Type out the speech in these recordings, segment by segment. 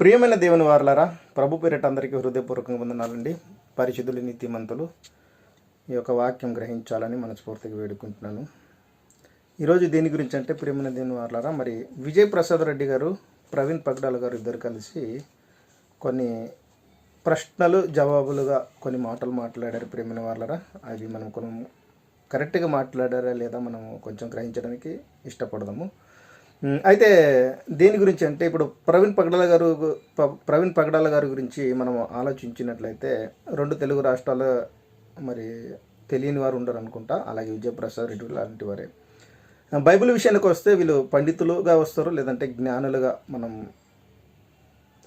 ప్రియమైన దేవుని వారలారా ప్రభు పేరిట అందరికీ హృదయపూర్వకంగా వందనాలండి. పరిశుద్ధులు నీతిమంతులు ఈ యొక్క వాక్యం గ్రహించాలని మనస్ఫూర్తిగా వేడుకుంటున్నాను. ఈరోజు దేని గురించి అంటే ప్రియమైన దేవుని వారలారా మరి విజయ్ ప్రసాద్ రెడ్డి గారు ప్రవీణ్ పగడాల గారు ఇద్దరు కలిసి కొన్ని ప్రశ్నలు జవాబులుగా కొన్ని మాటలు మాట్లాడారు ప్రియమైన వాళ్ళరా అవి మనం కొన్ని కరెక్ట్గా మాట్లాడారా లేదా మనం కొంచెం గ్రహించడానికి ఇష్టపడదాము. అయితే దేని గురించి అంటే ఇప్పుడు ప్రవీణ్ పగడాల గారు ప- ప్రవీణ్ పగడాల గారి గురించి మనం ఆలోచించినట్లయితే రెండు తెలుగు రాష్ట్రాల మరి తెలియని వారు ఉండరు అనుకుంటా. అలాగే విజయప్రసాద్ రెడ్డి లాంటి వారే. బైబిల్ విషయానికి వస్తే వీళ్ళు పండితులుగా వస్తారు లేదంటే జ్ఞానులుగా మనం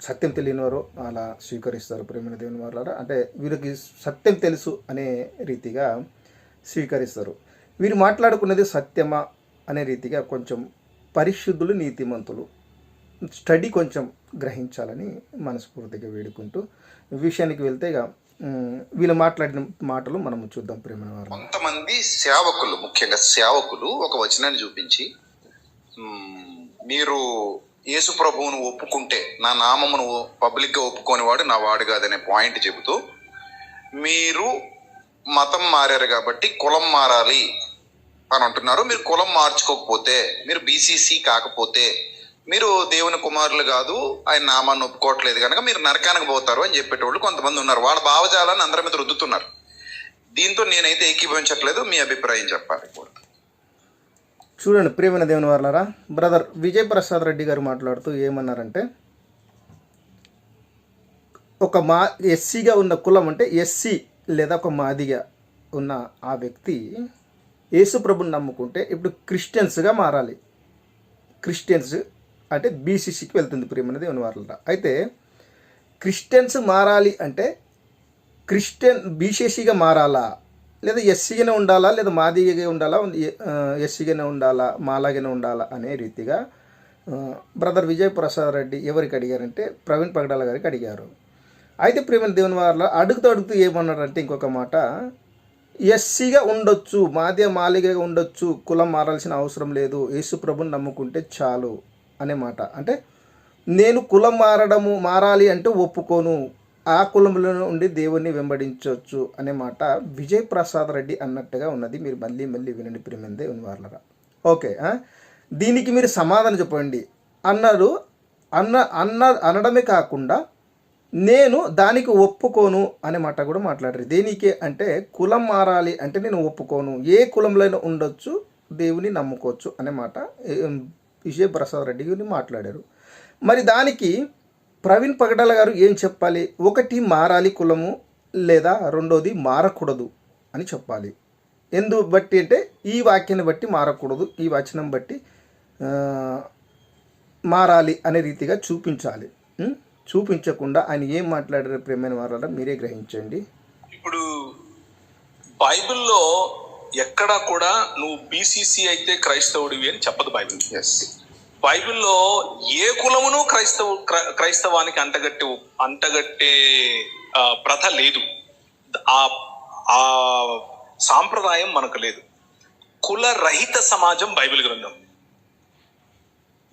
సత్యం తెలియని వారు అలా స్వీకరిస్తారు ప్రేమైన దేవుని వారు అంటే వీరికి సత్యం తెలుసు అనే రీతిగా స్వీకరిస్తారు. వీరు మాట్లాడుకున్నది సత్యమా అనే రీతిగా కొంచెం పరిశుద్ధులు నీతిమంతులు. స్టడీ కొంచెం గ్రహించాలని మనస్ఫూర్తిగా వేడుకుంటూ విషయానికి వెళ్తే ఇక వీళ్ళు మాట్లాడిన మాటలు మనం చూద్దాం ప్రేమ కొంతమంది సేవకులు ముఖ్యంగా సేవకులు ఒక వచనాన్ని చూపించి మీరు యేసు ప్రభువును ఒప్పుకుంటే నా నామమును పబ్లిక్గా ఒప్పుకోనివాడు నా వాడు కాదనే పాయింట్ చెబుతూ మీరు మతం మారారు కాబట్టి కులం మారాలి. అని అంటున్నారు. మీరు కులం మార్చుకోకపోతే మీరు బీసీసీ కాకపోతే మీరు దేవుని కుమారులు కాదు ఆయన నామాన్ని ఒప్పుకోవట్లేదు కనుక మీరు నరకానికి పోతారు అని చెప్పేటోళ్ళు కొంతమంది ఉన్నారు. వాళ్ళ భావజాలాన్ని అందరి మీద రుద్దుతున్నారు. దీంతో నేనైతే ఏకీభవించట్లేదు మీ అభిప్రాయం చెప్పాలి. కూడా చూడండి ప్రియమైన దేవుని వారులారా బ్రదర్ విజయ్ ప్రసాద్ రెడ్డి గారు మాట్లాడుతూ ఏమన్నారంటే ఒక మా ఎస్సీగా ఉన్న కులం అంటే ఎస్సీ లేదా ఒక మాదిగా ఉన్న ఆ వ్యక్తి యేసుప్రభుని నమ్ముకుంటే ఇప్పుడు క్రిస్టియన్స్గా మారాలి. క్రిస్టియన్స్ అంటే బీసీసీకి వెళ్తుంది ప్రియమైన దేవుని వారులారా. అయితే క్రిస్టియన్స్ మారాలి అంటే క్రిస్టియన్ బీసీసీగా మారాలా? లేదా ఎస్సీగానే ఉండాలా? లేదా మాదిగా ఉండాలా? ఎస్సీగానే ఉండాలా? మాలాగానే ఉండాలా? అనే రీతిగా బ్రదర్ విజయ్ ప్రసాద్ రెడ్డి ఎవరికి అడిగారంటే ప్రవీణ్ పగడాల గారికి అడిగారు. అయితే ప్రేమ దేవుని వారిలో అడుగుతూ అడుగుతూ ఏమన్నారంటే ఇంకొక మాట ఎస్సీగా ఉండొచ్చు మాదే మాలిగా ఉండొచ్చు కులం మారాల్సిన అవసరం లేదు. యేసు ప్రభుని నమ్ముకుంటే చాలు అనే మాట. అంటే నేను కులం మారడము మారాలి అంటే ఒప్పుకోను. ఆ కులంలో ఉండి దేవుణ్ణి వెంబడించవచ్చు అనే మాట విజయ్ ప్రసాద్ రెడ్డి అన్నట్టుగా ఉన్నది. మీరు మళ్ళీ మళ్ళీ వినండి ప్రేమిందే ఉన్నవాళ్ళరా ఓకే దీనికి మీరు సమాధానం చెప్పండి. అన్నారు అన్న అన్న అనడమే కాకుండా నేను దానికి ఒప్పుకోను అనే మాట కూడా మాట్లాడరు. దేనికి అంటే కులం మారాలి అంటే నేను ఒప్పుకోను. ఏ కులంలో అయినా ఉండొచ్చు దేవుని నమ్ముకోవచ్చు అనే మాట విజయ ప్రసాద్ రెడ్డి గారిని మాట్లాడారు. మరి దానికి ప్రవీణ్ పగడాల గారు ఏం చెప్పాలి? ఒకటి మారాలి కులము లేదా రెండోది మారకూడదు అని చెప్పాలి. ఎందు బట్టి అంటే ఈ వాక్యాన్ని బట్టి మారకూడదు ఈ వచనం బట్టి మారాలి అనే రీతిగా చూపించాలి. చూపించకుండా ఆయన ఏం మాట్లాడారు ప్రేమైన వారాల మీరే గ్రహించండి. ఇప్పుడు బైబిల్లో ఎక్కడా కూడా నువ్వు బీసీసీ అయితే క్రైస్తవుడివి అని చెప్పదు బైబిల్. ఎస్ బైబిల్లో ఏ కులమును క్రైస్తవ క్ర- క్రైస్తవానికి అంటగట్టే అంటగట్టే ప్రథ లేదు. ఆ ఆ సాంప్రదాయం మనకు లేదు. కుల రహిత సమాజం బైబిల్ గ్రంథం.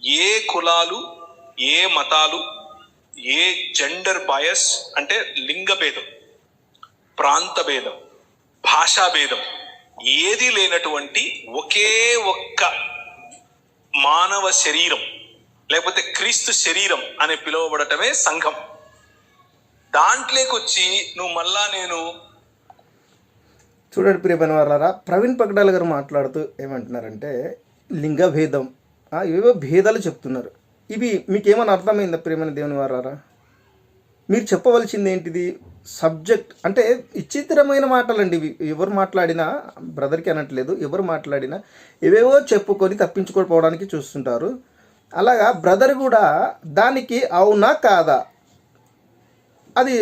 ఏ కులాలు ఏ మతాలు ఏ జెండర్ బయస్ అంటే లింగ భేదం ప్రాంత భేదం భాషా భేదం ఏది లేనటువంటి ఒకే ఒక్క మానవ శరీరం లేకపోతే క్రీస్తు శరీరం అని పిలువబడటమే సంఘం. దాంట్లోకి వచ్చి నువ్వు మళ్ళా నేను చూడండి ప్రియమైన వారారా ప్రవీణ్ పగడాల గారు మాట్లాడుతూ ఏమంటున్నారంటే లింగ భేదం ఏవో భేదాలు చెప్తున్నారు. ఇవి మీకేమైనా అర్థమైందా ప్రేమైన దేవుని వారారా? మీరు చెప్పవలసింది ఏంటిది సబ్జెక్ట్ అంటే విచిత్రమైన మాటలండి ఇవి. ఎవరు మాట్లాడినా బ్రదర్కి అనట్లేదు ఎవరు మాట్లాడినా ఏవేవో చెప్పుకొని తప్పించుకోకపోవడానికి చూస్తుంటారు. అలాగా బ్రదర్ కూడా దానికి అవునా కాదా? అది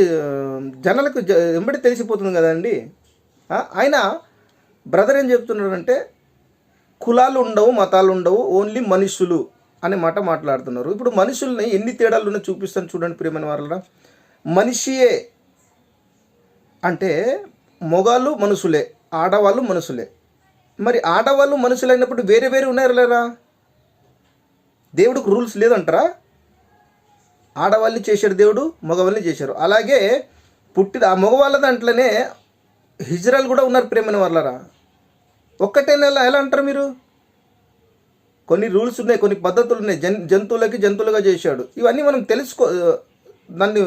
జనాలకు జ- వెంబడి తెలిసిపోతుంది కదండి. ఆయన బ్రదర్ ఏం చెప్తున్నాడంటే కులాలు ఉండవు మతాలు ఉండవు ఓన్లీ మనుషులు. అనే మాట మాట్లాడుతున్నారు. ఇప్పుడు మనుషుల్ని ఎన్ని తేడాలు ఉన్నా చూపిస్తాను చూడండి ప్రియమైన వాళ్ళ మనిషియే అంటే మొగాళ్ళు మనుషులే ఆడవాళ్ళు మనుషులే. మరి ఆడవాళ్ళు మనుషులైనప్పుడు వేరే వేరే ఉన్నారు లేరా? దేవుడికి రూల్స్ లేదంటారా? ఆడవాళ్ళని చేశాడు దేవుడు మగవాళ్ళని చేశారు. అలాగే పుట్టిన ఆ మగవాళ్ళ దాంట్లోనే హిజ్రాలు కూడా ఉన్నారు ప్రేమైన వాళ్ళరా ఒక్కటే నెల ఎలా అంటారు మీరు? కొన్ని రూల్స్ ఉన్నాయి కొన్ని పద్ధతులు ఉన్నాయి. జన్ జంతువులకి జంతువులుగా చేశాడు. ఇవన్నీ మనం తెలుసుకో దాన్ని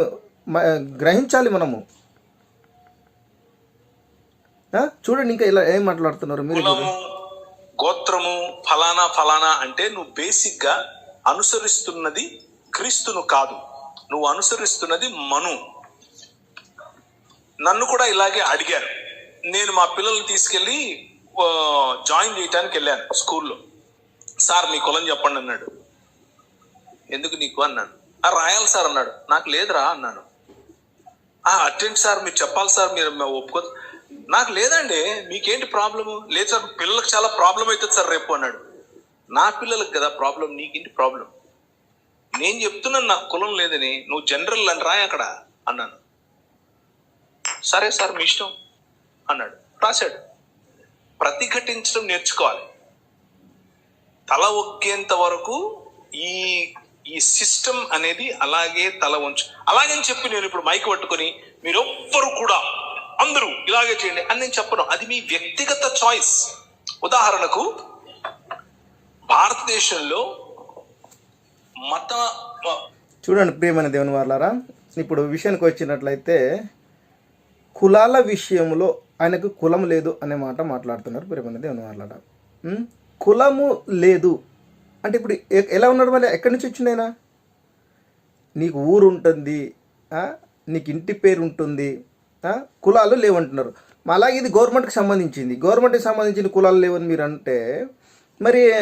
గ్రహించాలి మనము? చూడండి ఇంకా ఇలా ఏం మాట్లాడుతున్నారు మీరు గోత్రము ఫలానా ఫలానా అంటే నువ్వు బేసిక్గా అనుసరిస్తున్నది క్రీస్తును కాదు. నువ్వు అనుసరిస్తున్నది మను. నన్ను కూడా ఇలాగే అడిగారు. నేను మా పిల్లల్ని తీసుకెళ్ళి ఆ, జాయిన్ చేయడానికి వెళ్ళాను స్కూల్లో. సార్ మీ కులం చెప్పండి అన్నాడు. ఎందుకు నీకు అన్నాను "ఆ, రాయాలి సార్ అన్నాడు. నాకు లేదురా అన్నాను ఆ అటెండ్ సార్ మీరు చెప్పాలి సార్ మీరు ఒప్పుకో నాకు లేదండి. మీకేంటి ప్రాబ్లము? లేదు సార్ పిల్లలకు చాలా ప్రాబ్లం అవుతుంది సార్ రేపు అన్నాడు. నా పిల్లలకు కదా ప్రాబ్లం నీకేంటి ప్రాబ్లం నేను చెప్తున్నాను నాకు కులం లేదని. నువ్వు జనరల్ అని రాయి అక్కడ అన్నాను. సరే సార్ మీ ఇష్టం అన్నాడు. రాశాడు. ప్రతిఘటించడం నేర్చుకోవాలి. తల ఒక్కేంత వరకు ఈ ఈ సిస్టమ్ అనేది అలాగే తల ఉంచు అలాగని చెప్పి నేను ఇప్పుడు మైక్ పట్టుకొని మీరు ఎవ్వరు కూడా అందరూ ఇలాగే చేయండి అని నేను చెప్పను. అది మీ వ్యక్తిగత చాయిస్. ఉదాహరణకు భారతదేశంలో మత చూడండి ప్రియమైన దేవుని వాళ్ళారా ఇప్పుడు విషయానికి వచ్చినట్లయితే కులాల విషయంలో ఆయనకు కులం లేదు అనే మాట మాట్లాడుతున్నారు ప్రియమైన దేవుని వాళ్ళారా కులము లేదు. అంటే ఇప్పుడు ఎ- ఎలా ఉన్నాడు మళ్ళీ? ఎక్కడి నుంచి వచ్చిందైనా నీకు ఊరు ఉంటుంది నీకు ఇంటి పేరు ఉంటుంది కులాలు లేవంటున్నారు. మా అలాగే ఇది గవర్నమెంట్కి సంబంధించింది. గవర్నమెంట్కి సంబంధించిన కులాలు లేవని మీరు అంటే మరి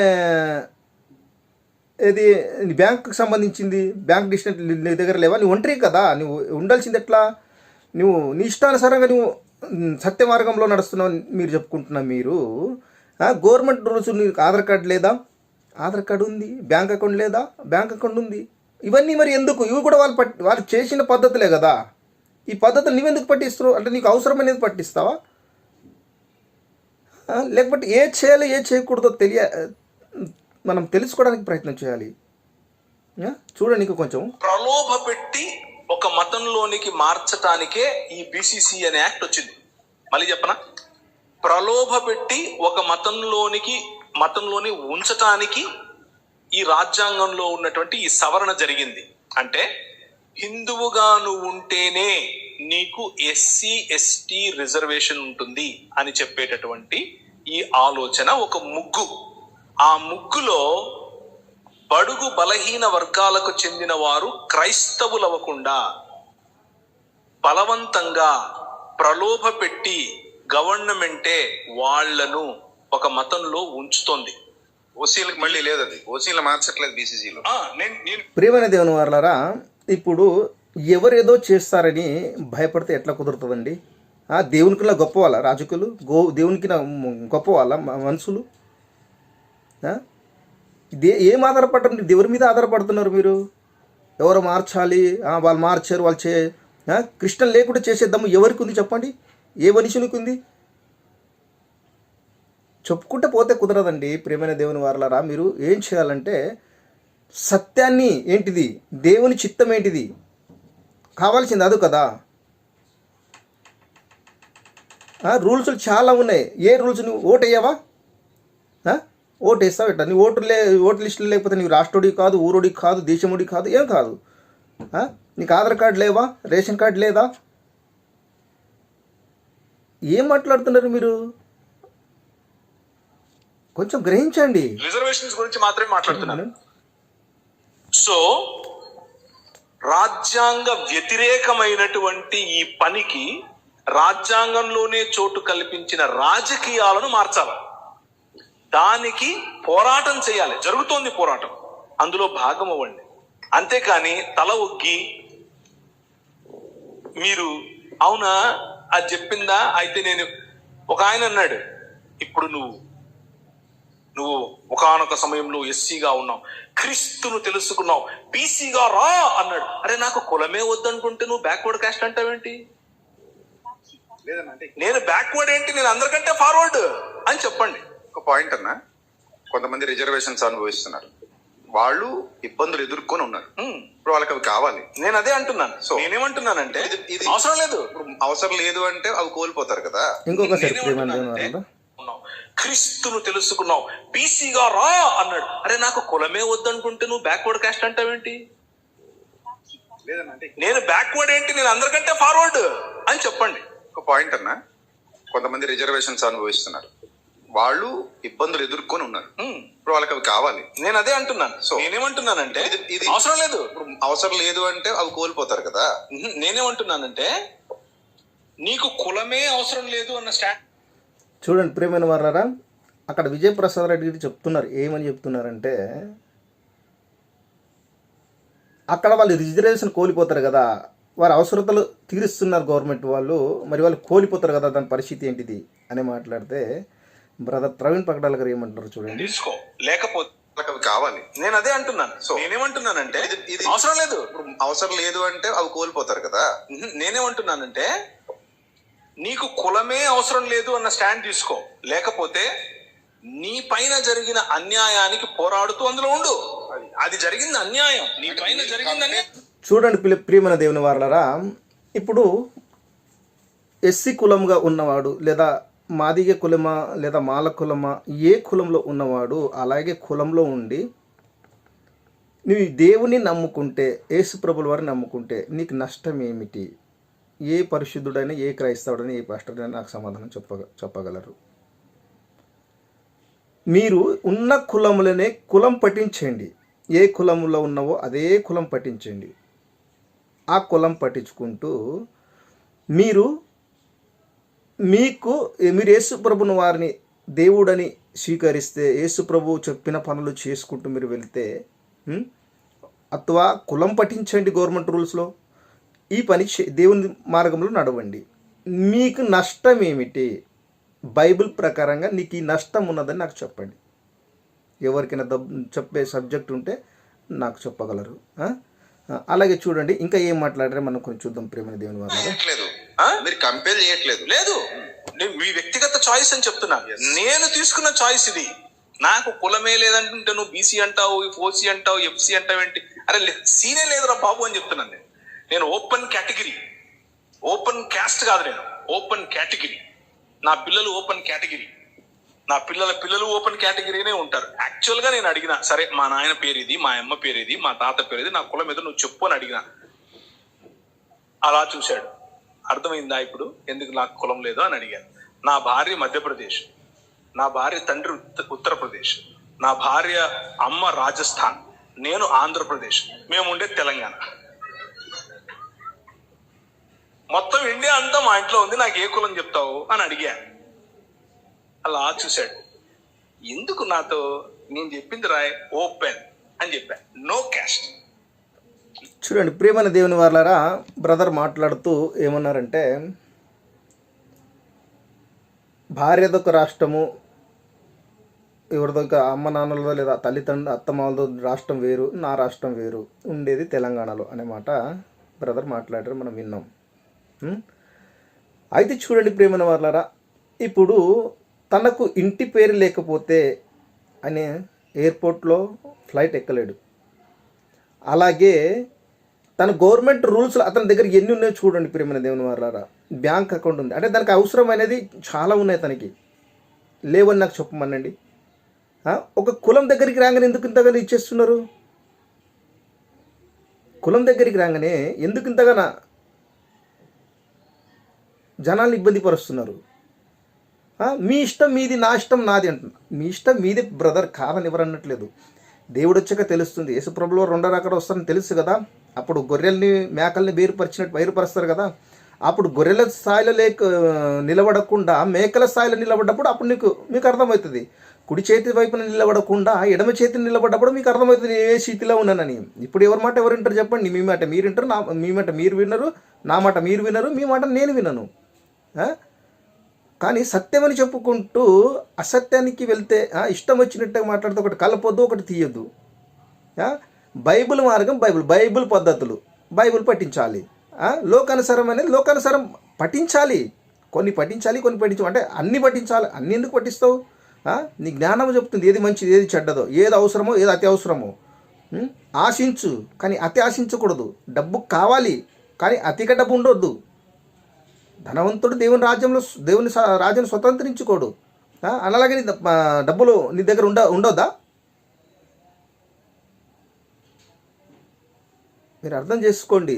ఇది బ్యాంకుకి సంబంధించింది? బ్యాంక్ డిస్టెంట్ నీ దగ్గర లేవా? నువ్వు ఒంటరి కదా నువ్వు ఉండాల్సింది ఎట్లా? నువ్వు నీ ఇష్టానుసారంగా నువ్వు సత్య మార్గంలో నడుస్తున్నావు మీరు చెప్పుకుంటున్నా మీరు గవర్నమెంట్ రూల్స్ నీకు ఆధార్ కార్డు లేదా? ఆధార్ కార్డు ఉంది బ్యాంక్ అకౌంట్ లేదా? బ్యాంక్ అకౌంట్ ఉంది. ఇవన్నీ మరి ఎందుకు? ఇవి కూడా వాళ్ళు పట్టి వాళ్ళు చేసిన పద్ధతులే కదా. ఈ పద్ధతులు నువ్వెందుకు పట్టిస్తున్నావు అంటే నీకు అవసరమనేది పట్టిస్తావా? లేకపోతే ఏ చేయాలో ఏ చేయకూడదో తెలియ మనం తెలుసుకోవడానికి ప్రయత్నం చేయాలి. చూడండి ఇంకో కొంచెం. ప్రలోభ పెట్టి ఒక మతంలోనికి మార్చటానికే ఈ బీసీసీ అనే యాక్ట్ వచ్చింది. మళ్ళీ చెప్పనా? ప్రలోభ పెట్టి ఒక మతంలోనికి మతంలోని ఉంచటానికి ఈ రాజ్యాంగంలో ఉన్నటువంటి ఈ సవరణ జరిగింది. అంటే హిందువుగా నువ్వు ఉంటేనే నీకు ఎస్సీ ఎస్టీ రిజర్వేషన్ ఉంటుంది అని చెప్పేటటువంటి ఈ ఆలోచన ఒక ముగ్గు. ఆ ముగ్గులో బడుగు బలహీన వర్గాలకు చెందిన వారు క్రైస్తవులవ్వకుండా బలవంతంగా ప్రలోభ పెట్టి గవర్నమెంటే వాళ్ళను ఒక మతంలో ఉంచుతోంది. ఓసీలకు మళ్ళీ లేదు అది. ఓసీలు మార్చట్లేదు బీసీసీలో. ఆ, నేను నేను ప్రియమైన దేవుని వారలారా ఇప్పుడు ఎవరేదో చేస్తారని భయపడితే ఎట్లా కుదురుతుందండి? ఆ, దేవునికిలా గొప్ప వాళ్ళ రాజకులు గో దేవునికి గొప్ప వాళ్ళ మ- మనుషులు? దే ఏం ఆధారపడరు దేవుని మీద ఆధారపడుతున్నారు మీరు. ఎవరు మార్చాలి? ఆ, వాళ్ళు మార్చారు వాళ్ళు చే? కృష్ణ లేకుండా చేసేద్దాము. ఎవరికి ఉంది చెప్పండి? ఏ మనుషునికి ఉంది చెప్పుకుంటే పోతే కుదరదండి ప్రేమైన దేవుని వారలరా. మీరు ఏం చేయాలంటే సత్యాన్ని ఏంటిది? దేవుని చిత్తం ఏంటిది? కావాల్సింది అదు కదా. రూల్స్ చాలా ఉన్నాయి. ఏ రూల్స్ నువ్వు ఓటేయవా ఓటు వేస్తావు ఎట్లా? నీ ఓటు లే ఓటు లిస్టులు లేకపోతే నీవు రాష్ట్రుడి కాదు ఊరుడి కాదు దేశముడి కాదు ఏం కాదు. నీకు ఆధార్ కార్డు లేవా? రేషన్ కార్డు లేదా? ఏం మాట్లాడుతున్నారు మీరు? కొంచెం గ్రహించండి. రిజర్వేషన్స్ గురించి మాత్రమే మాట్లాడుతున్నాను. సో రాజ్యాంగ వ్యతిరేకమైనటువంటి ఈ పనికి రాజ్యాంగంలోనే చోటు కల్పించిన రాజకీయాలను మార్చాలి. దానికి పోరాటం చేయాలి. జరుగుతోంది పోరాటం. అందులో భాగం అవ్వండి. అంతేకాని తల ఒగ్గి మీరు అవునా? అది చెప్పిందా? అయితే నేను ఒక ఆయన అన్నాడు ఇప్పుడు నువ్వు నువ్వు ఒకానొక సమయంలో ఎస్సీగా ఉన్నావు క్రీస్తును తెలుసుకున్నావు బీసీగా రా అన్నాడు. అరే నాకు కులమే వద్దనుకుంటే నువ్వు బ్యాక్వర్డ్ కాస్ట్ అంటావేంటి? నేను బ్యాక్వర్డ్ ఏంటి? నేను అందరికంటే ఫార్వర్డ్ అని చెప్పండి. ఒక పాయింట్ అన్న కొంతమంది రిజర్వేషన్స్ అనుభవిస్తున్నారు. వాళ్ళు ఇబ్బందులు ఎదుర్కొని ఉన్నారు. ఉమ్. ఇప్పుడు వాళ్ళకి అవి కావాలి. నేను అదే అంటున్నాను. సో, నేనేమంటున్నానంటే ఇది- ఇది- అవసరం లేదు. ఇప్పుడు అవసరం లేదు అంటే అవి కోల్పోతారు కదా. ఉన్నావు. క్రీస్తును తెలుసుకున్నావు. బీసీగా రా అన్నాడు. అరే నాకు కులమే వద్దనుకుంటే నువ్వు బ్యాక్వర్డ్ కాస్ట్ అంటావేంటి? నేను బ్యాక్వర్డ్ ఏంటి? నేను అందరికంటే ఫార్వర్డ్ అని చెప్పండి. ఒక పాయింట్ అన్న. కొంతమంది రిజర్వేషన్స్ అనుభవిస్తున్నారు. వాళ్ళు ఇబ్బందులు ఎదుర్కొని ఉన్నారు. ఉమ్. ఇప్పుడు వాళ్ళకి అవి కావాలి. నేను అదే అంటున్నాను. సో, నేనేమంటున్నానంటే ఇది- ఇది- అవసరం లేదు. అవసరం లేదు అంటే అవి కోల్పోతారు కదా. నేనేమంటున్నానంటే నీకు కులమే అవసరం లేదు అన్న స్టాండ్ చూడండి ప్రియమైన వారారా అక్కడ విజయప్రసాద్ రెడ్డి గారు చెప్తున్నారు. ఏమని చెప్తున్నారంటే అక్కడ వాళ్ళు రిజర్వేషన్ కోల్పోతారు కదా. వారి అవసరతలు తీరుస్తున్నారు గవర్నమెంట్ వాళ్ళు. మరి వాళ్ళు కోల్పోతారు కదా దాని పరిస్థితి ఏంటిది? అని మాట్లాడితే బ్రదర్ ప్రవీణ్ పగడాల గారు ఏమంటారు చూడండి. తీసుకో. లేకపోతే అవి కావాలి. నేను అదే అంటున్నాను. సో, నేనేమంటున్నానంటే ఇది- ఇది- అవసరం లేదు. ఇప్పుడు అవసరం లేదు అంటే అవి కోల్పోతారు కదా. నేనేమంటున్నానంటే నీకు కులమే అవసరం లేదు అన్న స్టాండ్ తీసుకో. లేకపోతే నీ పైన జరిగిన అన్యాయానికి పోరాడుతూ అందులో ఉండు. అది. జరిగింది అన్యాయం. నీ పైన జరిగింది అన్యాయం. చూడండి పిల్ల ప్రియమైన దేవుని వారలరా ఇప్పుడు ఎస్సీ కులంగా ఉన్నవాడు లేదా మాదిగ కులమా లేదా మాల కులమా ఏ కులంలో ఉన్నవాడు అలాగే కులంలో ఉండి నువ్వు దేవుని నమ్ముకుంటే యేసుప్రభుల వారిని నమ్ముకుంటే నీకు నష్టం ఏమిటి? ఏ పరిశుద్ధుడైనా ఏ క్రైస్తవుడైనా ఏ పాస్టర్డైనా నాకు సమాధానం చెప్పగ చెప్పగలరు. మీరు ఉన్న కులములనే కులం పఠించండి. ఏ కులంలో ఉన్నావో అదే కులం పఠించండి. ఆ కులం పట్టించుకుంటూ మీరు మీకు మీరు యేసు ప్రభుని వారిని దేవుడని స్వీకరిస్తే యేసు ప్రభు చెప్పిన పనులు చేసుకుంటూ మీరు వెళ్తే అత్వా అథవా కులం పఠించండి గవర్నమెంట్ రూల్స్లో. ఈ పని చే- దేవుని మార్గంలో నడవండి. మీకు నష్టం ఏమిటి? బైబిల్ ప్రకారంగా నీకు ఈ నష్టం ఉన్నదని నాకు చెప్పండి. ఎవరికైనా దబ్ చెప్పే సబ్జెక్ట్ ఉంటే నాకు చెప్పగలరు. అలాగే చూడండి ఇంకా ఏం మాట్లాడారో మనం కొంచెం చూద్దాం ప్రేమ దేవుని వారు మీరు కంపేర్ చేయట్లేదు. లేదు. నేను మీ వ్యక్తిగత చాయిస్ అని చెప్తున్నాను నేను తీసుకున్న చాయిస్ ఇది. నాకు కులమే లేదంటుంటే నువ్వు బీసీ అంటావు ఓసీ అంటావు ఎఫ్సి అంటావు ఏంటి? అరే సీనే లేదురా బాబు అని చెప్తున్నాను నేను. నేను ఓపెన్ కేటగిరీ ఓపెన్ క్యాస్ట్ కాదు నేను. ఓపెన్ కేటగిరీ నా పిల్లలు ఓపెన్ కేటగిరీ నా పిల్లల పిల్లలు ఓపెన్ కేటగిరీనే ఉంటారు. యాక్చువల్గా నేను అడిగిన సరే మా నాయన పేరు ఇది మా అమ్మ పేరు ఇది మా తాత పేరు ఇది నా కులం మీద నువ్వు చెప్పు అని అడిగిన. అలా చూశాడు. అర్థమైందా ఇప్పుడు? ఎందుకు నాకు కులం లేదు అని అడిగాను. నా భార్య మధ్యప్రదేశ్. నా భార్య తండ్రి ఉత్త- ఉత్తరప్రదేశ్. నా భార్య అమ్మ రాజస్థాన్. నేను ఆంధ్రప్రదేశ్. మేము ఉండే తెలంగాణ. మొత్తం ఇండియా అంతా మా ఇంట్లో ఉంది. నాకు ఏ కులం చెప్తావు అని అడిగాను అలా చూశాడు. ఎందుకు నాతో నేను చెప్పింది రాయ్? ఓపెన్ అని చెప్పాను నో క్యాస్ట్. చూడండి ప్రేమైన దేవుని వారులారా బ్రదర్ మాట్లాడుతూ ఏమన్నారంటే భార్యదొక రాష్ట్రము ఎవరిదొక అమ్మ నాన్నలదో లేదా తల్లిదండ్రులు అత్తమాలతో రాష్ట్రం వేరు నా రాష్ట్రం వేరు ఉండేది తెలంగాణలో అనే మాట బ్రదర్ మాట్లాడారు మనం విన్నాం. అయితే చూడండి ప్రేమైన వాళ్ళరా ఇప్పుడు తనకు ఇంటి పేరు లేకపోతే అనే ఎయిర్పోర్ట్లో ఫ్లైట్ ఎక్కలేడు. అలాగే తన గవర్నమెంట్ రూల్స్ అతని దగ్గర ఎన్ని ఉన్నాయో చూడండి ప్రియమైన దేవుని వారారా బ్యాంక్ అకౌంట్ ఉంది. అంటే దానికి అవసరం అనేది చాలా ఉన్నాయి తనకి. లేవని నాకు చెప్పమనండి. ఒక కులం దగ్గరికి రాగానే ఎందుకు ఇంతగా ఇచ్చేస్తున్నారు? కులం దగ్గరికి రాగానే ఎందుకు ఇంతగా జనాలు ఇబ్బంది పరుస్తున్నారు? మీ ఇష్టం మీది నా ఇష్టం నాది అంటున్నా. మీ ఇష్టం మీది బ్రదర్ కాదని ఎవరు అనట్లేదు. దేవుడు వచ్చాక తెలుస్తుంది యేసుప్రభులో రెండో అక్కడ వస్తారని తెలుసు కదా. అప్పుడు గొర్రెల్ని మేకల్ని వేరుపరిచినట్టు వేరుపరుస్తారు కదా. అప్పుడు గొర్రెల స్థాయిలో లేక నిలబడకుండా మేకల స్థాయిలో నిలబడ్డప్పుడు అప్పుడు నీకు మీకు అర్థమవుతుంది. కుడి చేతి వైపున నిలబడకుండా ఎడమ చేతిని నిలబడ్డప్పుడు మీకు అర్థమవుతుంది నేను ఏ స్థితిలో ఉన్నానని. ఇప్పుడు ఎవరి మాట ఎవరు వింటారు చెప్పండి. మీ మాట మీరు వింటారు నా మీ మాట మీరు వినరు నా మాట మీరు వినరు మీ మాట నేను వినను. ఆ? కానీ సత్యమని చెప్పుకుంటూ అసత్యానికి వెళ్తే ఇష్టం వచ్చినట్టుగా మాట్లాడితే ఒకటి కలపొద్దు ఒకటి తీయొద్దు. బైబిల్ మార్గం బైబిల్ బైబిల్ పద్ధతులు. బైబిల్ పఠించాలి. ఆ? లోకానుసారం అనేది లోకానుసారం పఠించాలి. కొన్ని పఠించాలి కొన్ని పఠించాలి అంటే అన్ని పఠించాలి. అన్ని ఎందుకు పఠిస్తావు? నీ జ్ఞానం చెప్తుంది. ఏది మంచిది ఏది చెడ్డదో ఏది అవసరమో ఏది అతి అవసరమో ఆశించు. కానీ అతి ఆశించకూడదు. డబ్బు కావాలి. కానీ అతిగా డబ్బు ఉండొద్దు. ధనవంతుడు దేవుని రాజ్యంలో దేవుని రాజ్యాన్ని స్వతంత్రించుకోడు. అలాగే నీ డబ్బులు నీ దగ్గర ఉండ ఉండొద్దా? మీరు అర్థం చేసుకోండి.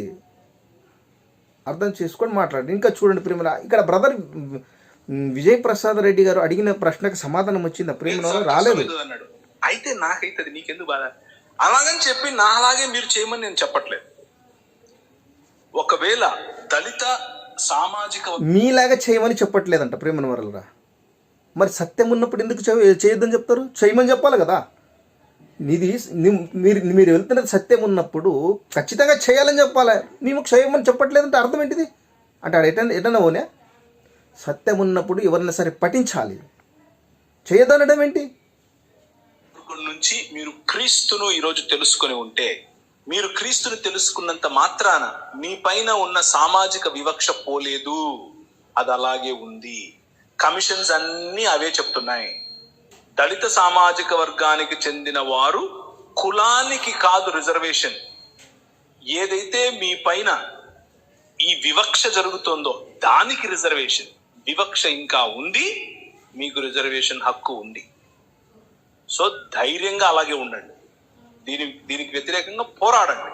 అర్థం చేసుకొని మాట్లాడండి. ఇంకా చూడండి ప్రేమల ఇక్కడ బ్రదర్ విజయ్ ప్రసాద్ రెడ్డి గారు అడిగిన ప్రశ్నకు సమాధానం వచ్చిందా? ప్రేమ రాలేదు. అయితే నాకైతే నీకెందుకు బాధ? అలాగని చెప్పి నా అలాగే మీరు చేయమని నేను చెప్పట్లేదు. ఒకవేళ దళిత సామాజిక మీలాగా చేయమని చెప్పట్లేదంట ప్రేమన వరలరా. మరి సత్యం ఉన్నప్పుడు ఎందుకు చేయ- చేయొద్దని చెప్తారు? చేయమని చెప్పాలి కదా. నీది నీ- మీరు మీరు వెళ్తున్నది సత్యం ఉన్నప్పుడు ఖచ్చితంగా చేయాలని చెప్పాలి. మేము చేయమని చెప్పట్లేదంటే అర్థం ఏంటిది? అంటే ఎటన్ ఎటన్నా పోనే సత్యం ఉన్నప్పుడు ఎవరైనా సరే పఠించాలి. చేయదనడం ఏంటి? నుంచి మీరు క్రీస్తును ఈరోజు తెలుసుకొని ఉంటే మీరు క్రీస్తుని తెలుసుకున్నంత మాత్రాన మీ పైన ఉన్న సామాజిక వివక్ష పోలేదు. అది అలాగే ఉంది. కమిషన్స్ అన్నీ అవే చెప్తున్నాయి. దళిత సామాజిక వర్గానికి చెందిన వారు కులానికి కాదు రిజర్వేషన్. ఏదైతే మీ పైన ఈ వివక్ష జరుగుతుందో దానికి రిజర్వేషన్. వివక్ష ఇంకా ఉంది. మీకు రిజర్వేషన్ హక్కు ఉంది. సో ధైర్యంగా అలాగే ఉండండి. దీని దీనికి వ్యతిరేకంగా పోరాడండి.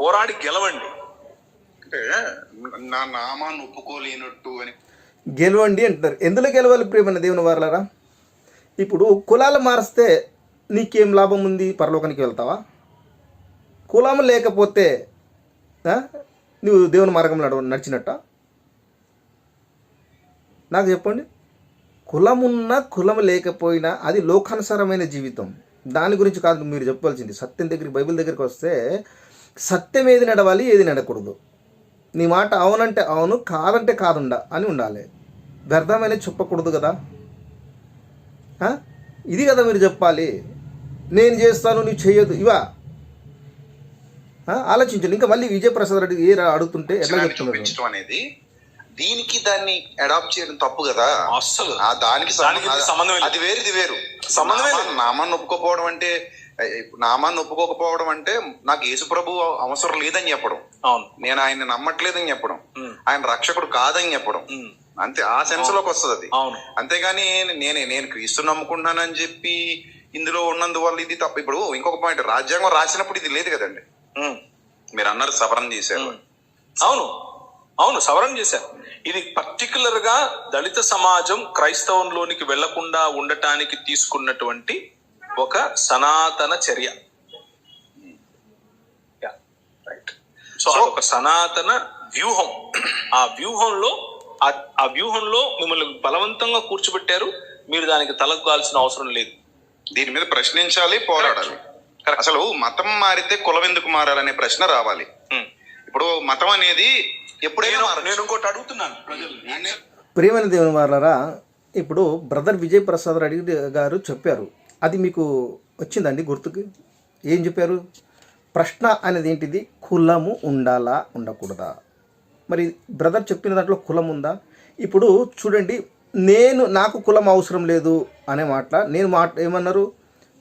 పోరాడి గెలవండి. అంటే నా నామాన్ని ఒప్పుకోలేనట్టు అని. గెలవండి అంటున్నారు. ఎందులో గెలవాలి ప్రేమన్న దేవుని వారలారా? ఇప్పుడు కులాలు మారిస్తే నీకేం లాభం ఉంది? పరలోకానికి వెళ్తావా? కులం లేకపోతే ఆ, నువ్వు దేవుని మార్గంలో నడవ నడిచినట్ట? నాకు చెప్పండి. కులం ఉన్నా కులం లేకపోయినా అది లోకానుసారమైన జీవితం. దాని గురించి కాదు మీరు చెప్పాల్సింది సత్యం దగ్గరికి బైబిల్ దగ్గరికి వస్తే సత్యం ఏది నడవాలి ఏది నడకూడదు. నీ మాట అవునంటే అవును కాదంటే కాదుండ అని ఉండాలి. వ్యర్థమైన చెప్పకూడదు కదా? ఇది కదా మీరు చెప్పాలి. నేను చేస్తాను నువ్వు చేయొద్దు. ఇవా? ఆలోచించండి. ఇంకా మళ్ళీ విజయప్రసాద్ రెడ్డి ఏ అడుగుతుంటే ఎట్లా చెప్తున్నారు? అనేది దీనికి దాన్ని అడాప్ట్ చేయడం తప్పు కదా? అస్సలు. ఆ దానికి సంబంధం- సంబంధం. అది వేరు ఇది వేరు. సంబంధమే లేదు. నామాన్ని- ఒప్పుకోపోవడం అంటే నామాన్ని ఒప్పుకోకపోవడం అంటే నాకు యేసు ప్రభు అవసరం లేదని చెప్పడం. అవును. నేను ఆయన్ని నమ్మట్లేదని చెప్పడం. ఆయన రక్షకుడు కాదని చెప్పడం. అంతే ఆ సెన్స్లోకి వస్తుంది అది అవును. అంతేగాని నేనే నేను క్రీస్తు నమ్ముకుంటున్నానని చెప్పి ఇందులో ఉన్నందువల్ల ఇది తప్ప. ఇప్పుడు ఇంకొక పాయింట్ రాజ్యాంగం రాసినప్పుడు ఇది లేదు కదండి. మీరు అన్నారు సవరణ చేశారు. అవును. అవును సవరణ చేశారు. ఇది పర్టికులర్గా దళిత సమాజం క్రైస్తవంలోనికి వెళ్ళకుండా ఉండటానికి తీసుకున్నటువంటి ఒక సనాతన చర్య. రైట్ సో అదొక సనాతన వ్యూహం. ఆ వ్యూహంలో ఆ- వ్యూహంలో మిమ్మల్ని బలవంతంగా కూర్చోబెట్టారు. మీరు దానికి తలగ్గాల్సిన అవసరం లేదు. దీని మీద ప్రశ్నించాలి పోరాడాలి. అసలు మతం మారితే కులం ఎందుకు మారాలనే ప్రశ్న రావాలి. ఇప్పుడు మతం అనేది ఎప్పుడైనా నేను ఇంకోటి అడుగుతున్నాను ప్రజలు. ప్రియమైన దేవుని వారలారా ఇప్పుడు బ్రదర్ విజయ్ ప్రసాద్ రెడ్డి గారు చెప్పారు. అది మీకు వచ్చిందండి గుర్తుకి? ఏం చెప్పారు? ప్రశ్న అనేది ఏంటిది? కులము ఉండాలా ఉండకూడదా? మరి బ్రదర్ చెప్పిన దాంట్లో కులం ఉందా? ఇప్పుడు చూడండి నేను నాకు కులం అవసరం లేదు అనే మాట నేను మాట ఏమన్నారు?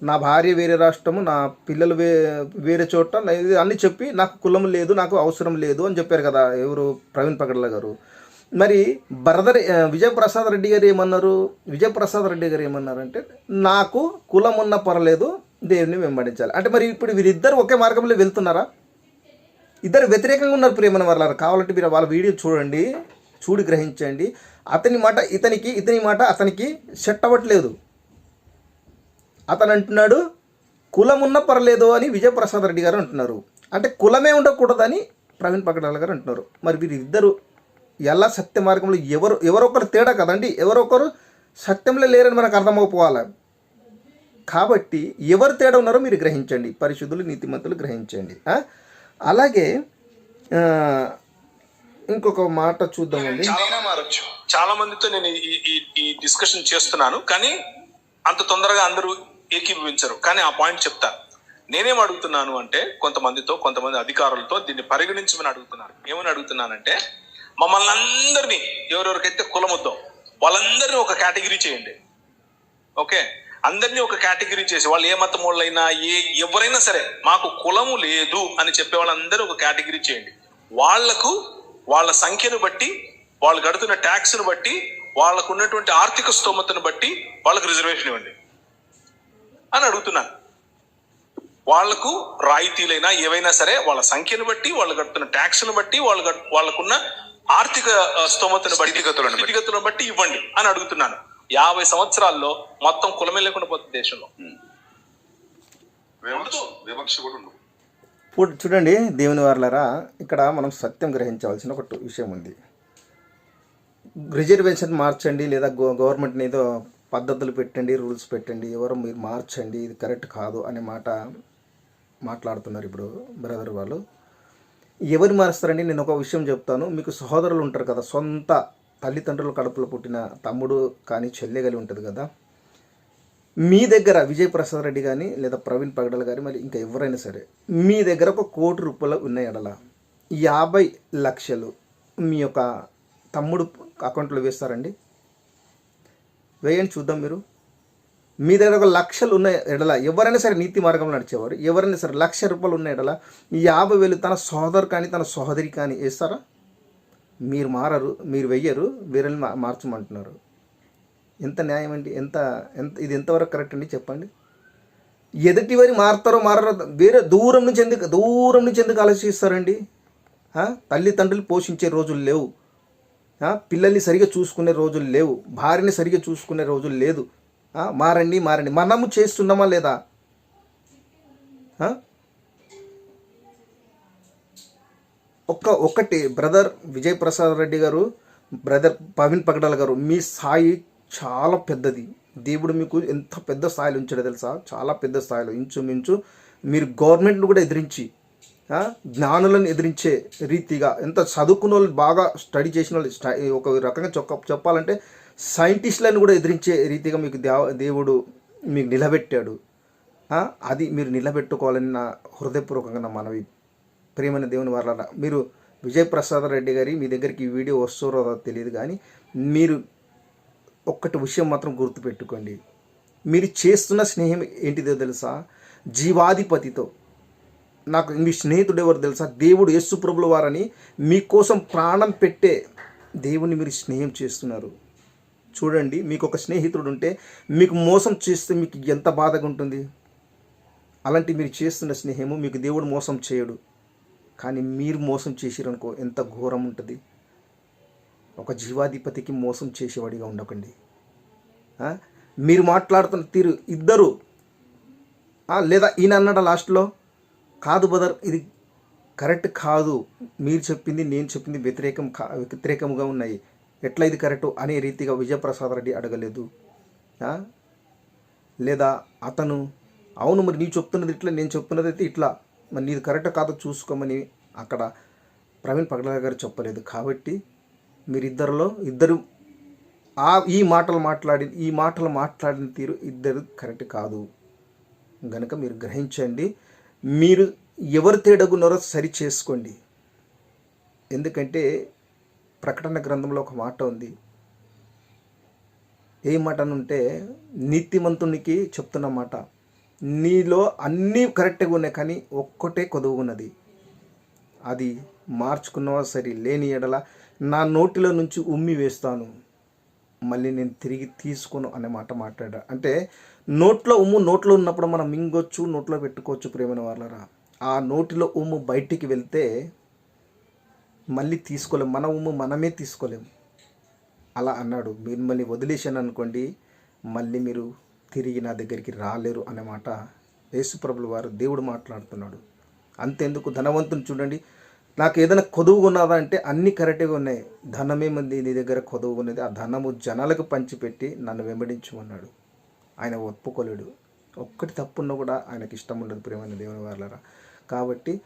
నా భార్య వేరే రాష్ట్రము నా పిల్లలు వే వేరే చోట ఇది అన్ని చెప్పి నాకు కులం లేదు నాకు అవసరం లేదు అని చెప్పారు కదా ఎవరు ప్రవీణ్ పగడ్ల గారు. మరి బ్రదర్ విజయప్రసాద్ రెడ్డి గారు ఏమన్నారు? విజయప్రసాద్ రెడ్డి గారు ఏమన్నారంటే నాకు కులం ఉన్న పర్లేదు దేవుని వెంబడించాలి. అంటే మరి ఇప్పుడు వీరిద్దరు ఒకే మార్గంలో వెళ్తున్నారా? ఇద్దరు వ్యతిరేకంగా ఉన్నారు ప్రేమన వర్లారు? కావాలంటే మీరు వాళ్ళ వీడియో చూడండి చూడి గ్రహించండి. అతని మాట ఇతనికి ఇతని మాట అతనికి సెట్ అవ్వట్లేదు. అతను అంటున్నాడు కులం ఉన్న పర్లేదు అని విజయప్రసాద్ రెడ్డి గారు అంటున్నారు. అంటే కులమే ఉండకూడదని ప్రవీణ్ పకడాల గారు అంటున్నారు. మరి వీరిద్దరు ఎలా సత్య మార్గంలో ఎవరు ఎవరొకరు తేడా కదండి? ఎవరొకరు సత్యంలో లేరని మనకు అర్థమైపోవాలి కాబట్టి ఎవరు తేడా ఉన్నారో మీరు గ్రహించండి. పరిశుద్ధులు నీతిమంతులు గ్రహించండి. అలాగే ఇంకొక మాట చూద్దామండి. చాలా మారచ్చు. చాలా మందితో నేను ఈ డిస్కషన్ చేస్తున్నాను. కానీ అంత తొందరగా అందరూ ఏకీభవించరు. కానీ ఆ పాయింట్ చెప్తా. నేనేం అడుగుతున్నాను అంటే కొంతమందితో కొంతమంది అధికారులతో దీన్ని పరిగణించమని అడుగుతున్నాను ఏమని అడుగుతున్నానంటే మమ్మల్ని అందరినీ ఎవరెవరికైతే కులముద్దాం వాళ్ళందరినీ ఒక కేటగిరీ చేయండి. ఓకే? అందరినీ ఒక కేటగిరీ చేసి వాళ్ళు ఏ మతం వాళ్ళైనా ఏ ఎవరైనా సరే మాకు కులము లేదు అని చెప్పే వాళ్ళందరూ ఒక కేటగిరీ చేయండి. వాళ్ళకు వాళ్ళ సంఖ్యను బట్టి వాళ్ళు కడుతున్న ట్యాక్స్ను బట్టి వాళ్ళకు ఉన్నటువంటి ఆర్థిక స్తోమతను బట్టి వాళ్ళకు రిజర్వేషన్ ఇవ్వండి. అని అడుగుతున్నాను వాళ్ళకు రాయితీలైనా ఏవైనా సరే వాళ్ళ సంఖ్యను బట్టి వాళ్ళు కడుతున్న ట్యాక్స్ను బట్టి వాళ్ళు వాళ్ళకున్న ఆర్థిక స్తోమతను బట్టి స్థితిగతులను బట్టి. ఇవ్వండి అని అడుగుతున్నాను. యాభై సంవత్సరాల్లో మొత్తం కులమే లేకుండా పోతుంది దేశంలో. వివక్ష కూడా ఉండదు ఇప్పుడు చూడండి దేవుని వారులారా ఇక్కడ మనం సత్యం గ్రహించవలసిన ఒక విషయం ఉంది. రిజర్వేషన్ మార్చండి లేదా గో గవర్నమెంట్ని ఏదో పద్ధతులు పెట్టండి రూల్స్ పెట్టండి ఎవరు మీరు మార్చండి ఇది కరెక్ట్ కాదు అనే మాట మాట్లాడుతున్నారు ఇప్పుడు బ్రదర్ వాళ్ళు. ఎవరు మారుస్తారండి? నేను ఒక విషయం చెప్తాను. మీకు సహోదరులు ఉంటారు కదా సొంత తల్లిదండ్రుల కడుపులో పుట్టిన తమ్ముడు కానీ చెల్లె కలిగి ఉంటుంది కదా. మీ దగ్గర విజయ్ ప్రసాద్ రెడ్డి కానీ లేదా ప్రవీణ్ పగడల్ కానీ మరి ఇంకా ఎవరైనా సరే మీ దగ్గర ఒక కోటి రూపాయలు ఉన్నాయి ఎడల. యాభై లక్షలు మీ యొక్క తమ్ముడు అకౌంట్లో వేస్తారండి. వేయండి చూద్దాం మీరు. మీ దగ్గర ఒక లక్షలు ఉన్న ఎడల ఎవరైనా సరే నీతి మార్గంలో నడిచేవారు ఎవరైనా సరే లక్ష రూపాయలు ఉన్న ఎడల ఈ యాభై వేలు తన సోదరు కానీ తన సహోదరి కానీ వేస్తారా? మీరు మారరు మీరు వెయ్యరు వేరే మా మార్చమంటున్నారు. ఎంత న్యాయం అండి ఎంత ఎంత ఇది ఎంతవరకు కరెక్ట్ అండి చెప్పండి. ఎదుటి వారి మారుతారో మారరో వేరే దూరం నుంచి ఎందుకు దూరం నుంచి ఎందుకు ఆలోచిస్తారండి? తల్లిదండ్రులు పోషించే రోజులు లేవు. పిల్లల్ని సరిగా చూసుకునే రోజులు లేవు. భార్యని సరిగా చూసుకునే రోజులు లేదు. మారండి మారండి. మనము చేస్తున్నామా లేదా? ఒక్క ఒకటి బ్రదర్ విజయ్ ప్రసాద్ రెడ్డి గారు బ్రదర్ పవిన్ పగడాల్ గారు మీ స్థాయి చాలా పెద్దది. దేవుడు మీకు ఎంత పెద్ద స్థాయిలో ఉంచాడో తెలుసా? చాలా పెద్ద స్థాయిలో. ఇంచుమించు మీరు గవర్నమెంట్ను కూడా ఎదిరించి జ్ఞానులను ఎదిరించే రీతిగా ఎంత చదువుకున్న వాళ్ళు బాగా స్టడీ చేసిన వాళ్ళు ఒక రకంగా చొక్క చెప్పాలంటే సైంటిస్టులను కూడా ఎదిరించే రీతిగా మీకు దేవ దేవుడు మీకు నిలబెట్టాడు. అది మీరు నిలబెట్టుకోవాలని నా హృదయపూర్వకంగా నా మనవి. ప్రేమైన దేవుని వాళ్ళ మీరు విజయ్ ప్రసాద్ రెడ్డి గారి మీ దగ్గరికి ఈ వీడియో వస్తారో తెలియదు కానీ మీరు ఒక్కటి విషయం మాత్రం గుర్తుపెట్టుకోండి. మీరు చేస్తున్న స్నేహం ఏంటిదో తెలుసా? జీవాధిపతితో. నాకు మీ స్నేహితుడు ఎవరు తెలుసా? దేవుడు యేసు ప్రభుల వారని మీకోసం ప్రాణం పెట్టే దేవుని మీరు స్నేహం చేస్తున్నారు. చూడండి మీకు ఒక స్నేహితుడు ఉంటే మీకు మోసం చేస్తే మీకు ఎంత బాధగా ఉంటుంది? అలాంటి మీరు చేస్తున్న స్నేహము మీకు దేవుడు మోసం చేయడు. కానీ మీరు మోసం చేసిరనుకో ఎంత ఘోరం ఉంటుంది. ఒక జీవాధిపతికి మోసం చేసేవాడిగా ఉండకండి. మీరు మాట్లాడుతున్న తీరు ఇద్దరు. లేదా ఈయన అన్నాడు లాస్ట్లో? కాదు బదర్ ఇది కరెక్ట్ కాదు. మీరు చెప్పింది నేను చెప్పింది వ్యతిరేకం కా వ్యతిరేకంగా ఉన్నాయి. ఎట్లా ఇది కరెక్ట్ అనే రీతిగా విజయప్రసాద్ రెడ్డి అడగలేదు. లేదా అతను అవును మరి నీవు చెప్తున్నది ఇట్లా నేను చెప్తున్నది అయితే ఇట్లా. మరి నీది కరెక్ట్ కాదో చూసుకోమని అక్కడ ప్రవీణ్ పగడాల గారు చెప్పలేదు. కాబట్టి మీరిద్దరిలో ఇద్దరు ఆ ఈ మాటలు మాట్లాడి ఈ మాటలు మాట్లాడిన తీరు ఇద్దరు కరెక్ట్ కాదు. గనక మీరు గ్రహించండి. మీరు ఎవరు తేడగున్నారో సరి చేసుకోండి. ఎందుకంటే ప్రకటన గ్రంథంలో ఒక మాట ఉంది. ఏ మాట అని నీతిమంతునికి చెప్తున్న మాట. నీలో అన్నీ కరెక్ట్గా ఉన్నాయి కానీ ఒక్కటే కొదువు ఉన్నది. అది మార్చుకున్నవా సరే లేని ఎడల నా నోటిలో నుంచి ఉమ్మి వేస్తాను. మళ్ళీ నేను తిరిగి తీసుకోను అనే మాట మాట్లాడా. అంటే నోట్లో ఉమ్ము నోట్లో ఉన్నప్పుడు మనం మింగొచ్చు నోట్లో పెట్టుకోవచ్చు ప్రేమైన వాళ్ళరా ఆ నోటిలో ఉమ్ము బయటికి వెళ్తే మళ్ళీ తీసుకోలేం. మన ఉమ్ము మనమే తీసుకోలేము అలా అన్నాడు. మిమ్మల్ని వదిలేశాను అనుకోండి మళ్ళీ మీరు తిరిగి నా దగ్గరికి రాలేరు అనే మాట యేసుప్రభుల వారు దేవుడు మాట్లాడుతున్నాడు. అంతెందుకు? ధనవంతుని చూడండి. నాకు ఏదైనా కొదువు ఉన్నదా అంటే అన్నీ కరెక్ట్గా ఉన్నాయి. ధనమే మంది నీ దగ్గర కొదువు ఉన్నది. ఆ ధనము జనాలకు పంచిపెట్టి నన్ను వెంబడించమన్నాడు. ఆయన ఒప్పుకోలేడు. ఒక్కటి తప్పున్నా కూడా ఆయనకి ఇష్టం ఉండదు ప్రేమైన దేవుని వాళ్ళరా కాబట్టి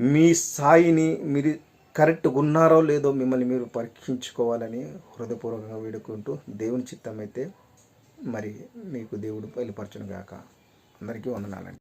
మీ స్థాయిని మీరు కరెక్ట్గా ఉన్నారో లేదో మిమ్మల్ని మీరు పరీక్షించుకోవాలని హృదయపూర్వకంగా వేడుకుంటూ దేవుని చిత్తమైతే మరి మీకు దేవుడు బయలుపరచును గాక. అందరికీ వందనాలండి.